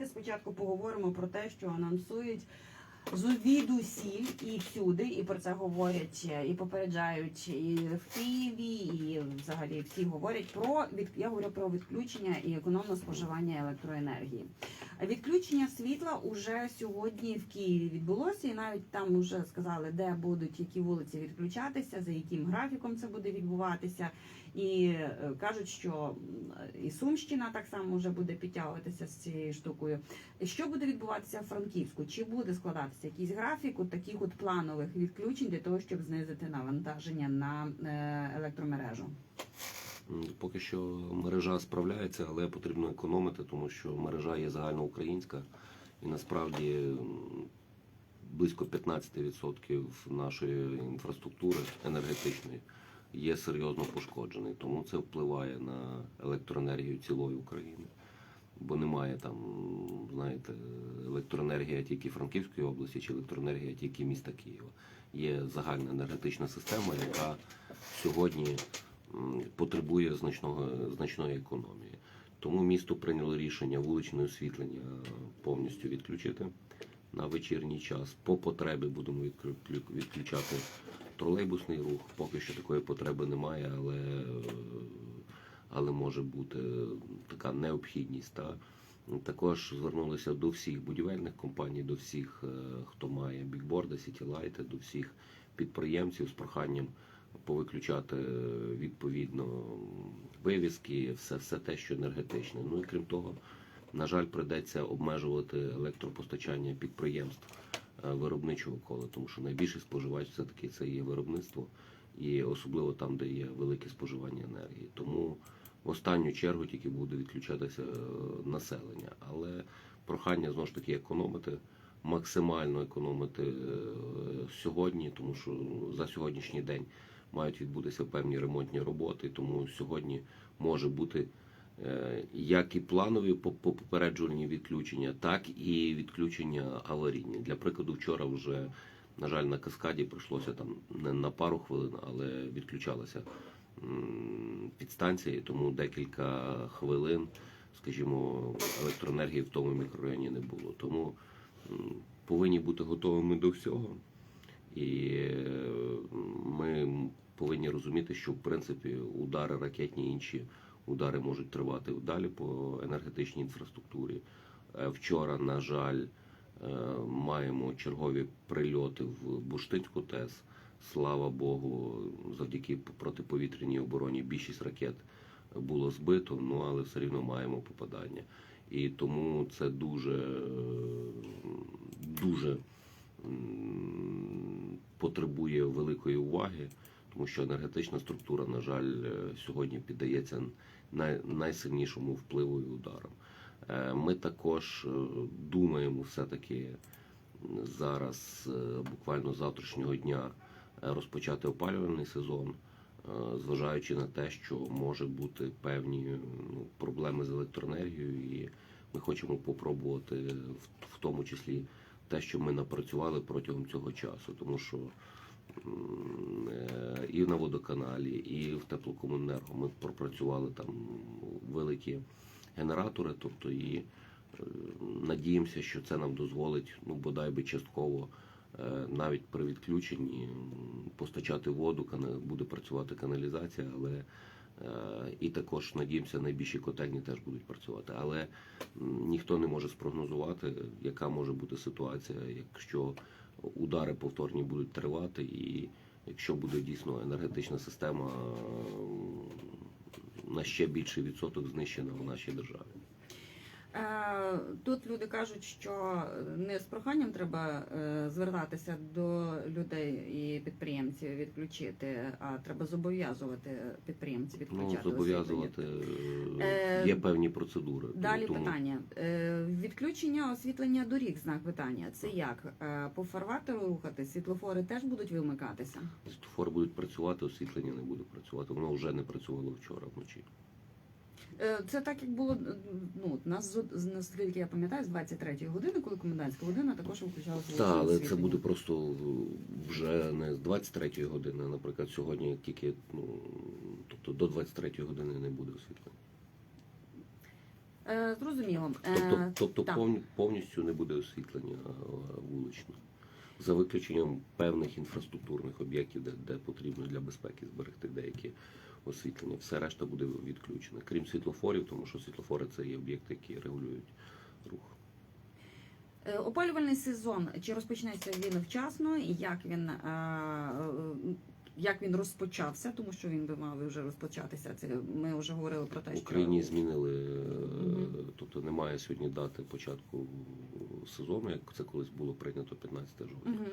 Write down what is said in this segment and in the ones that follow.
давайте спочатку поговоримо про те, що анонсують звідусіль і всюди, і про це говорять і попереджають і в Києві, і взагалі всі говорять про від я говорю про відключення і економне споживання електроенергії. Відключення світла уже сьогодні в Києві відбулося, і навіть там вже сказали, де будуть які вулиці відключатися, за яким графіком це буде відбуватися. І е, кажуть, що і Сумщина так само вже буде підтягуватися з цією штукою. Що буде відбуватися в Франківську? Чи буде складатися якийсь графік от таких от планових відключень для того, щоб знизити навантаження на е, електромережу? Поки що мережа справляється, але потрібно економити, тому що мережа є загальноукраїнська і насправді близько 15% нашої інфраструктури енергетичної є серйозно пошкоджений. Тому це впливає на електроенергію цілої України. Бо немає там, знаєте, електроенергія тільки Франківської області чи електроенергія тільки міста Києва. Є загальна енергетична система, яка сьогодні потребує значного, значної економії. Тому місто прийняло рішення вуличне освітлення повністю відключити на вечірній час. По потребі будемо відключати тролейбусний рух. Поки що такої потреби немає, але, але може бути така необхідність. Та. Також звернулися до всіх будівельних компаній, до всіх, е, хто має бікборди, сітілайти, до всіх підприємців з проханням повиключати відповідно вивіски, все, все те, що енергетичне. Ну і крім того, на жаль, придеться обмежувати електропостачання підприємств виробничого кола, тому що найбільший споживач все таки це є виробництво, і особливо там, де є велике споживання енергії. Тому в останню чергу тільки буде відключатися е, населення. Але прохання знову ж таки економити, максимально економити е, сьогодні, тому що за сьогоднішній день мають відбутися певні ремонтні роботи, тому сьогодні може бути е, як і планові по- по- попереджувальні відключення, так і відключення аварійні. Для прикладу, вчора вже, на жаль, на каскаді прийшлося там не на пару хвилин, але відключалася підстанція, тому декілька хвилин, скажімо, електроенергії в тому мікрорайоні не було. Тому повинні бути готовими до всього. І е, ми повинні розуміти, що в принципі удари ракетні інші удари можуть тривати далі по енергетичній інфраструктурі. Е, Вчора, на жаль, е, маємо чергові прильоти в Бурштинську ТЕС. Слава Богу, завдяки протиповітряній обороні більшість ракет було збито, ну але все рівно маємо попадання. І тому це дуже, е, дуже потребує великої уваги, тому що енергетична структура, на жаль, сьогодні піддається най, найсильнішому впливу і ударам. Е, Ми також е, думаємо все-таки зараз, е, буквально завтрашнього дня, розпочати опалювальний сезон, зважаючи на те, що може бути певні ну, проблеми з електроенергією, і ми хочемо попробувати в, тому числі те, що ми напрацювали протягом цього часу, тому що і на водоканалі, і в теплокомуненерго ми пропрацювали там великі генератори, тобто і е, надіємося, що це нам дозволить, ну бодай би частково. е, Навіть при відключенні постачати воду, буде працювати каналізація, але е, і також надіємося, найбільші котельні теж будуть працювати. Але ніхто не може спрогнозувати, яка може бути ситуація, якщо удари повторні будуть тривати, і якщо буде дійсно енергетична система на ще більший відсоток знищена в нашій державі. Е, Тут люди кажуть, що не з проханням треба е, звертатися до людей і підприємців відключити, а треба зобов'язувати підприємців Ну, зобов'язувати освітлення. е, Е, є певні процедури. Далі тому питання. Відключення освітлення доріг, знак питання. Це як? По фарватеру рухати? Світлофори теж будуть вимикатися? світлофори будуть працювати, освітлення не буде працювати. Воно вже не працювало вчора вночі. Е, Це так, як було ну, нас наскільки я пам'ятаю, з 23-ї години, коли комендантська година, також виключалося Так, але це буде просто вже не з 23-ї години. Наприклад, сьогодні тільки ну тобто до 23-ї години не буде освітлення. Е, зрозуміло. Тобто, Е, тобто так. повністю не буде освітлення е, вуличне. За виключенням певних інфраструктурних об'єктів, де, де потрібно для безпеки зберегти деякі освітлення. Все решта буде відключено. Крім світлофорів, тому що світлофори це є об'єкти, які регулюють рух. Е, Опалювальний сезон чи розпочнеться він вчасно, і як він, е, е, як він розпочався, тому що він би мав вже розпочатися. Це ми вже говорили про те, В що Україні змінили, тобто немає сьогодні дати початку сезону, як це колись було прийнято 15 жовтня. Мгм.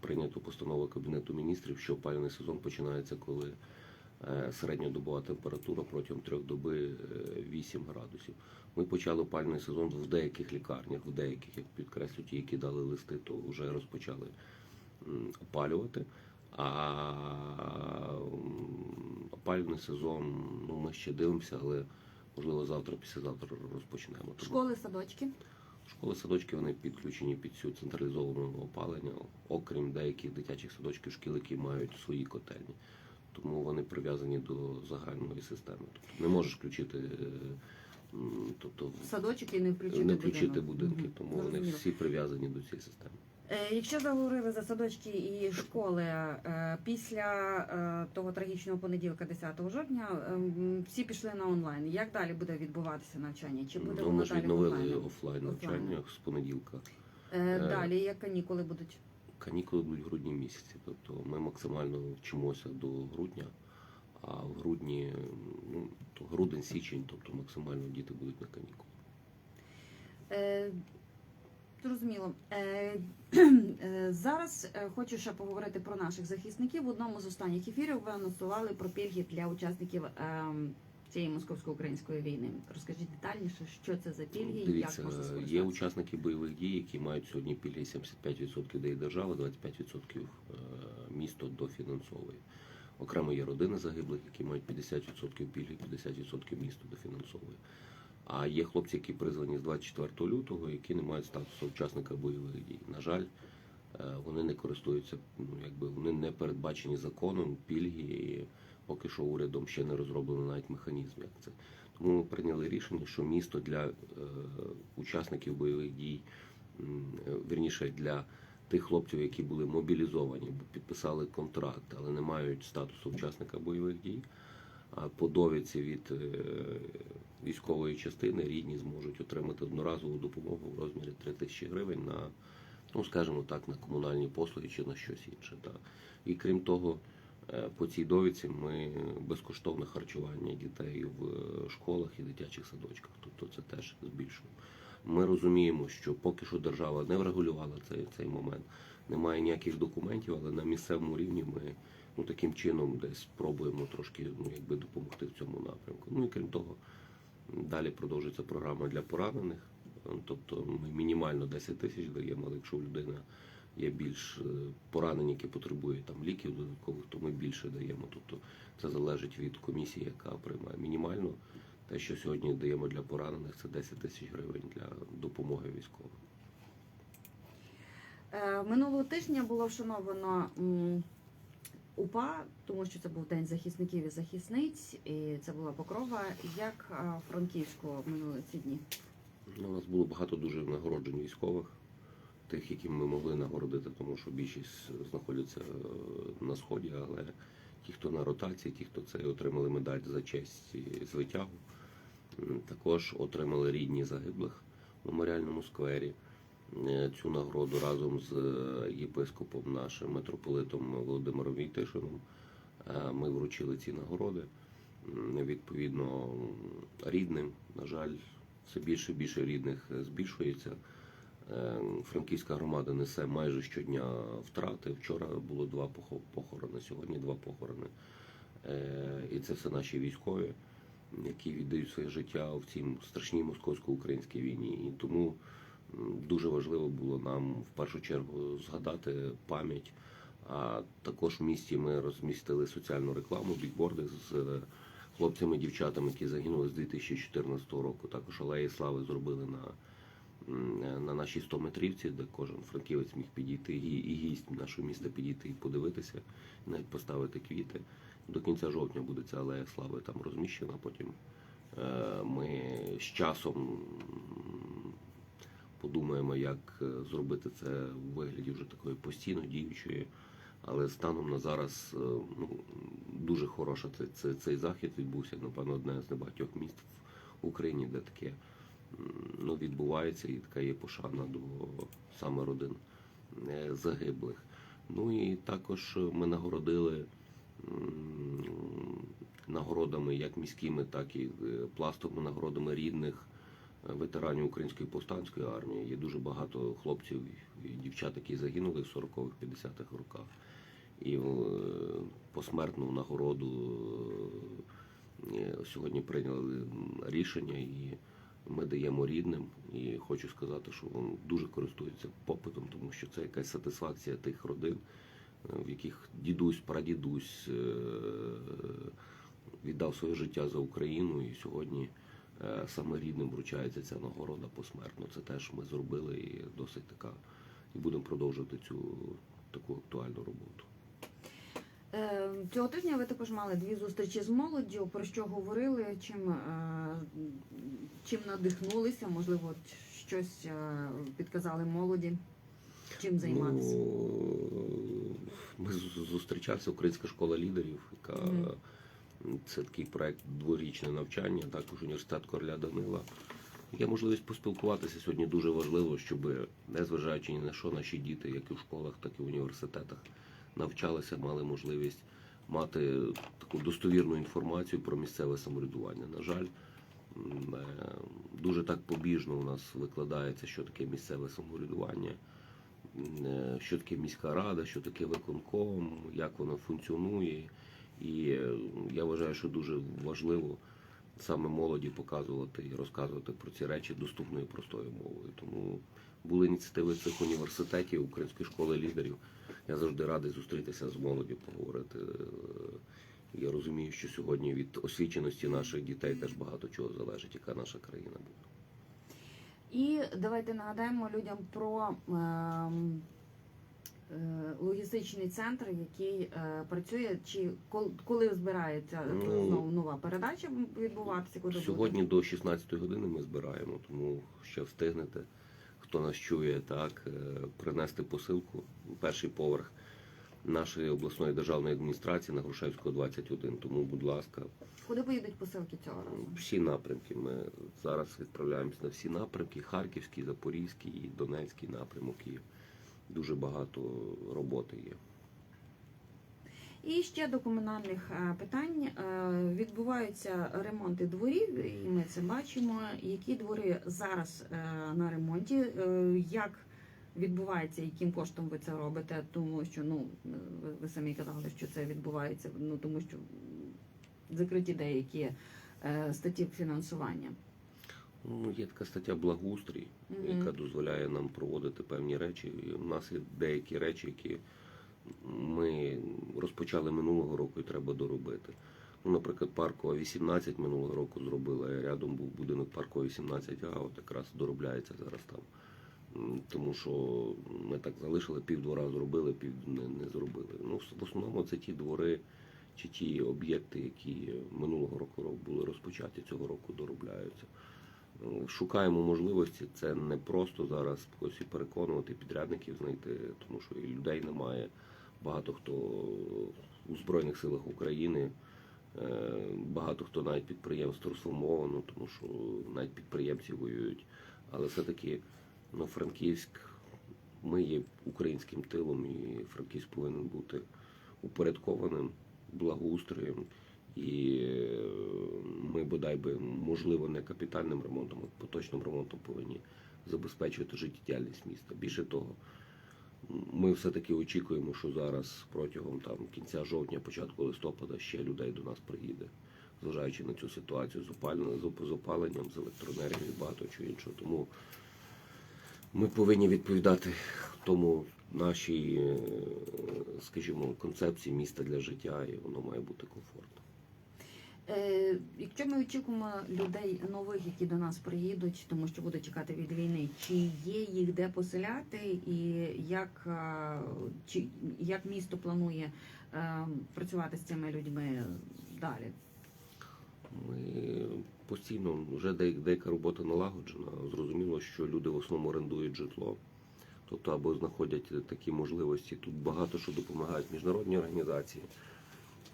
прийнято постанову Кабінету міністрів, що опалювальний сезон починається, коли середньодобова температура протягом трьох доби е, 8 градусів. Ми почали опалювальний сезон в деяких лікарнях, в деяких, як підкреслю, ті, які дали листи, то вже розпочали опалювати. А м, опалювальний сезон, ну ми ще дивимося, але можливо завтра, післязавтра розпочнемо. Тому- школи, садочки. Школи садочки вони підключені під цю централізовану опалення, окрім деяких дитячих садочків, шкіл, які мають свої котельні. Тому вони прив'язані до загальної системи. Тобто не можеш включити, е, тобто Садочок і не включити не включити будинок. будинки, тому вони всі прив'язані до цієї системи. Е, Якщо заговорили за садочки і школи е, після того трагічного понеділка, 10 жовтня, всі пішли на онлайн. Як далі буде відбуватися навчання? Чи буде Ну, воно ми ж далі відновили офлайн навчання з понеділка. Далі як канікули будуть? Канікули будуть в грудні місяці. Тобто ми максимально вчимося до грудня, а в грудні, ну, то грудень-січень, тобто максимально діти будуть на канікулах. Е, Зрозуміло. Е, е, Зараз е, хочу ще поговорити про наших захисників. В одному з останніх ефірів ви анонсували про пільги для учасників ем, цієї московсько-української війни. Розкажіть детальніше, що це за пільги і як можна є учасники бойових дій, які мають сьогодні пільги 75% дає держава, 25% е, місто дофінансовує. Окремо є родини загиблих, які мають 50% пільги, 50% місто дофінансовує. А є хлопці, які призвані з 24 лютого, які не мають статусу учасника бойових дій. На жаль, е, вони не користуються, ну якби вони не передбачені законом, пільги, поки що урядом ще не розроблено навіть механізм, як це. Тому ми прийняли рішення, що місто для е, учасників бойових дій, е, для тих хлопців, які були мобілізовані, підписали контракт, але не мають статусу учасника бойових дій. А по довідці від е, військової частини рідні зможуть отримати одноразову допомогу в розмірі 3 тисячі гривень на, ну скажімо так, на комунальні послуги чи на щось інше. Так. І крім того, по цій довідці ми безкоштовне харчування дітей в е, школах і дитячих садочках. Тобто це теж збільшуємо. Ми розуміємо, що поки що держава не врегулювала цей, цей момент, немає ніяких документів, але на місцевому рівні ми ну, таким чином десь пробуємо трошки ну, якби допомогти в цьому напрямку. Ну і крім того, далі продовжується програма для поранених. Тобто ми мінімально 10 тисяч даємо, але якщо людина є більш е, поранені, які потребують там ліків додаткових, то ми більше даємо. Тобто це залежить від комісії, яка приймає мінімально. Те, що сьогодні даємо для поранених, це 10 тисяч гривень для допомоги військовим. Е, Минулого тижня було вшановано УПА, тому що це був День захисників і захисниць, і це була покрова. Як е, Франківську минули ці дні? Ну, У нас було багато дуже нагороджень військових, тих, які ми могли нагородити, тому що більшість знаходяться е, на сході, але ті, хто на ротації, ті, хто це отримали медаль за честь і звитягу, також отримали рідні загиблих в меморіальному сквері. Е, Цю нагороду разом з е, єпископом нашим митрополитом Володимиром Війтишином ми вручили ці нагороди. Відповідно, рідним, на жаль, все більше і більше рідних збільшується. Е, Франківська громада несе майже щодня втрати. Вчора було два похорони, сьогодні два похорони. Е, І це все наші військові, які віддають своє життя в цій страшній московсько-українській війні. І тому дуже важливо було нам в першу чергу згадати пам'ять. А також в місті ми розмістили соціальну рекламу, бікборди з е, хлопцями, дівчатами, які загинули з 2014 року. Також алеї слави зробили на, на нашій 100-метрівці, де кожен франківець міг підійти і, і гість нашого міста підійти і подивитися, навіть поставити квіти. До кінця жовтня буде ця алея слави там розміщена. Потім Е, Ми з часом подумаємо, як е, зробити це в вигляді вже такої постійно діючої. Але станом на зараз е, ну, дуже хороша цей, цей, захід відбувся, напевно, одне з небагатьох міст в Україні, де таке ну, відбувається, і така є пошана до саме родин е, загиблих. Ну і також ми нагородили нагородами як міськими, так і е, пластовими нагородами рідних е, ветеранів Української повстанської армії. Є дуже багато хлопців і дівчат, які загинули в 40-х, 50-х роках. І посмертну нагороду сьогодні прийняли рішення, і ми даємо рідним. І хочу сказати, що він дуже користується попитом, тому що це якась сатисфакція тих родин, е, в яких дідусь, прадідусь е, віддав своє життя за Україну, і сьогодні е, саме рідним вручається ця нагорода посмертно. Це теж ми зробили і досить така, і будемо продовжувати цю таку актуальну роботу. Е, Цього тижня ви також мали дві зустрічі з молоддю. Про що говорили, чим, е, чим надихнулися, можливо, щось е, підказали молоді, чим займатися. Ну, ми зустрічалися Українська школа лідерів, яка це такий проект дворічне навчання, також університет Короля Данила. Є можливість поспілкуватися сьогодні дуже важливо, щоб незважаючи ні на що наші діти, як і в школах, так і в університетах, навчалися, мали можливість мати таку достовірну інформацію про місцеве самоврядування. На жаль, е, дуже так побіжно у нас викладається, що таке місцеве самоврядування, е, що таке міська рада, що таке виконком, як воно функціонує. І е, я вважаю, що дуже важливо саме молоді показувати і розказувати про ці речі доступною простою мовою. Тому були ініціативи цих університетів, української школи лідерів. Я завжди радий зустрітися з молоді, поговорити. Я розумію, що сьогодні від освіченості наших дітей теж багато чого залежить, яка наша країна буде. І давайте нагадаємо людям про е, логістичний центр, який е, працює, чи кол- коли збирається Ну, знову нова передача відбуватися? Коли буде? Сьогодні до 16 години ми збираємо, тому ще встигнете, хто нас чує, так, е, принести посилку перший поверх нашої обласної державної адміністрації на Грушевського 21. Тому, будь ласка, Куди поїдуть посилки цього разу? всі напрямки. Ми зараз відправляємося на всі напрямки: Харківський, Запорізький і Донецький напрямок. І дуже багато роботи є. І ще до комунальних е, питань Е, відбуваються ремонти дворів, і ми це бачимо. Які двори зараз е, на ремонті? Як відбувається, яким коштом ви це робите? Тому що ну ви, самі казали, що це відбувається. Ну тому що закриті деякі статті фінансування. Ну, є така стаття благоустрій, Мгм. яка дозволяє нам проводити певні речі. І у нас є деякі речі, які ми розпочали минулого року і треба доробити. Ну, наприклад, паркова 18 минулого року зробила, рядом був будинок паркова 18А, от якраз доробляється зараз там. Тому що ми так залишили, пів двора зробили, пів не, не зробили. Ну, в основному це ті двори чи ті об'єкти, які минулого року були розпочаті, цього року доробляються. Шукаємо можливості. Це не просто зараз когось і переконувати підрядників знайти, тому що і людей немає. Багато хто у Збройних силах України, е, багато хто навіть підприємств трансформовано, тому що навіть підприємці воюють. Але все-таки ну, Франківськ, ми є українським тилом, і Франківськ повинен бути упорядкованим благоустроєм. І е, ми бодай би, можливо, не капітальним ремонтом, а поточним ремонтом повинні забезпечувати життєдіяльність міста. Більше того, ми все-таки очікуємо, що зараз протягом там кінця жовтня, початку листопада ще людей до нас приїде, зважаючи на цю ситуацію з опаленням, з опаленням, з електроенергією, багато чого іншого. Тому ми повинні відповідати тому нашій, е, скажімо, концепції міста для життя, і воно має бути комфортно. Е, Якщо ми очікуємо людей нових, які до нас приїдуть, тому що будуть чекати від війни, чи є їх де поселяти, і як, е, чи, як місто планує е, працювати з цими людьми далі? Ми постійно вже деяка, деяка робота налагоджена. Зрозуміло, що люди в основному орендують житло, тобто або знаходять такі можливості. Тут багато що допомагають міжнародні організації.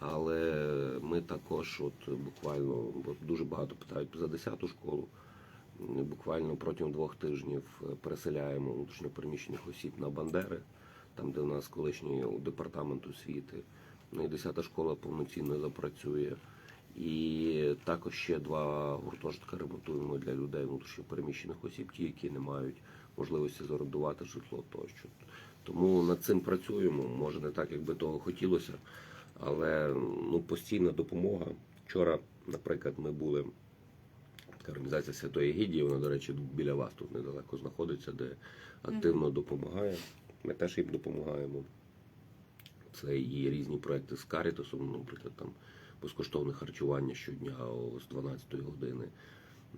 Але ми також, от буквально, от дуже багато питають за 10-ту школу. Буквально протягом двох тижнів переселяємо внутрішньопереміщених осіб на Бандери, там, де в нас колишній департамент освіти. Ну і 10-та школа повноцінно запрацює. І також ще два гуртожитка ремонтуємо для людей внутрішньопереміщених осіб, ті, які не мають можливості зорендувати житло тощо. Тому над цим працюємо. Може не так, як би того хотілося, але ну, постійна допомога. Вчора, наприклад, ми були така організація Святої Гідії, вона, до речі, біля вас тут недалеко знаходиться, де активно допомагає. Ми теж їм допомагаємо. Це і різні проекти з Карітасом, наприклад, там безкоштовне харчування щодня з 12-ї години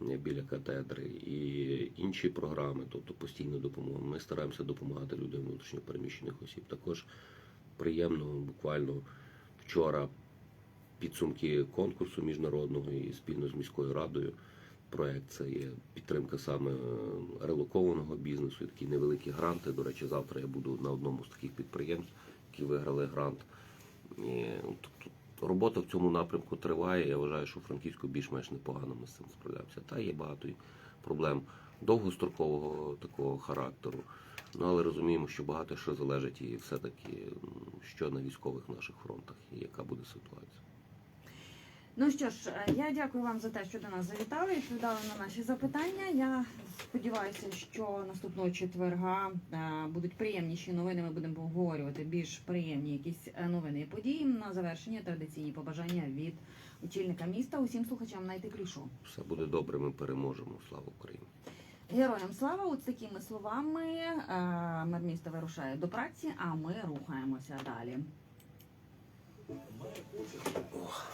біля катедри, і інші програми, тобто постійна допомога. Ми стараємося допомагати людям внутрішньо переміщених осіб. Також приємно, буквально вчора підсумки конкурсу міжнародного і спільно з міською радою. Проект це є підтримка саме е, релокованого бізнесу, такі невеликі гранти. До речі, завтра я буду на одному з таких підприємств, які виграли грант. І, тобто, робота в цьому напрямку триває. Я вважаю, що Франківську більш-менш непогано ми з цим справляємося. Та є багато проблем довгострокового такого характеру. Ну але розуміємо, що багато що залежить і все-таки що на військових наших фронтах і яка буде ситуація. Ну що ж, е, я дякую вам за те, що до нас завітали, відповідали на наші запитання. Я сподіваюся, що наступного четверга е, будуть приємніші новини. Ми будемо обговорювати більш приємні якісь е, новини і події. На завершення традиційні побажання від очільника міста. Усім слухачам найтеплішого. Все буде добре, ми переможемо. Слава Україні! Героям слава! От такими словами е, мер міста вирушає до праці, а ми рухаємося далі. Ох.